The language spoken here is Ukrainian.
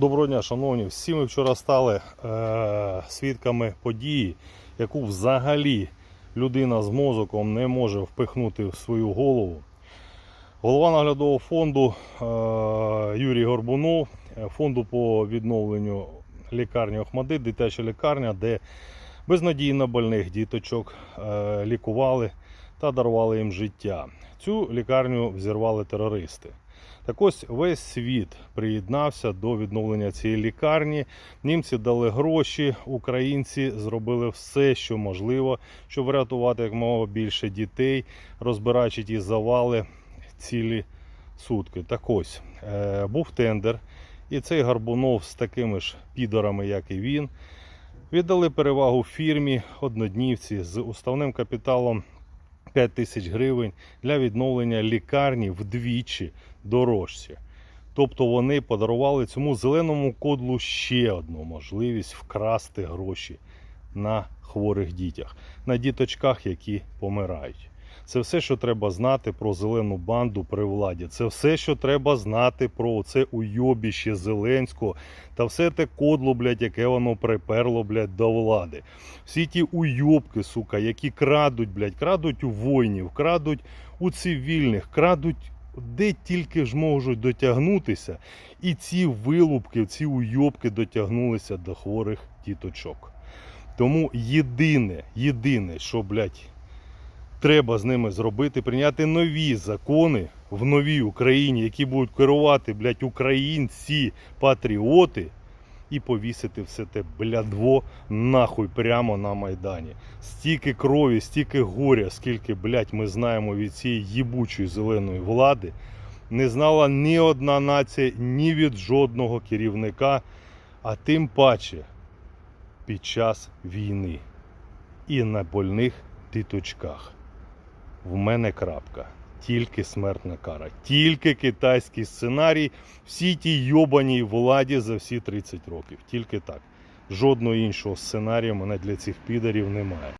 Доброго дня, шановні. Всі ми вчора стали е, свідками події, яку взагалі людина з мозоком не може впихнути в свою голову. Голова наглядового фонду е, Юрій Горбунов, е, фонду по відновленню лікарні Охмадит, дитяча лікарня, де безнадійно больних діточок е, лікували та дарували їм життя. Цю лікарню взірвали терористи. Так ось весь світ приєднався до відновлення цієї лікарні. Німці дали гроші, українці зробили все, що можливо, щоб врятувати якомога більше дітей, розбираючи ті завали цілі сутки. Так ось е, був тендер, і цей Гарбунов з такими ж підорами, як і він, віддали перевагу фірмі одноднівці з уставним капіталом 5 тисяч гривень для відновлення лікарні вдвічі дорожче. Тобто вони подарували цьому зеленому кодлу ще одну можливість вкрасти гроші на хворих дітях, на діточках, які помирають. Це все, що треба знати про зелену банду при владі. Це все, що треба знати про це уйобіще Зеленського та все те кодло, блядь, яке воно приперло, блядь, до влади. Всі ті уйобки, сука, які крадуть, блядь, крадуть у воїнів, крадуть у цивільних, крадуть де тільки ж можуть дотягнутися. І ці вилупки, ці уйобки дотягнулися до хворих діточок. Тому єдине, єдине, що, блядь, треба з ними зробити, прийняти нові закони в новій Україні, які будуть керувати, блядь, українці, патріоти, і повісити все те блядво нахуй прямо на Майдані. Стільки крові, стільки горя, скільки, блядь, ми знаємо від цієї їбучої зеленої влади, не знала ні одна нація, ні від жодного керівника, а тим паче під час війни і на больних діточках. В мене крапка. Тільки смертна кара, тільки китайський сценарій, всі ті йобаній владі за всі 30 років. Тільки так. Жодного іншого сценарію мене для цих підарів немає.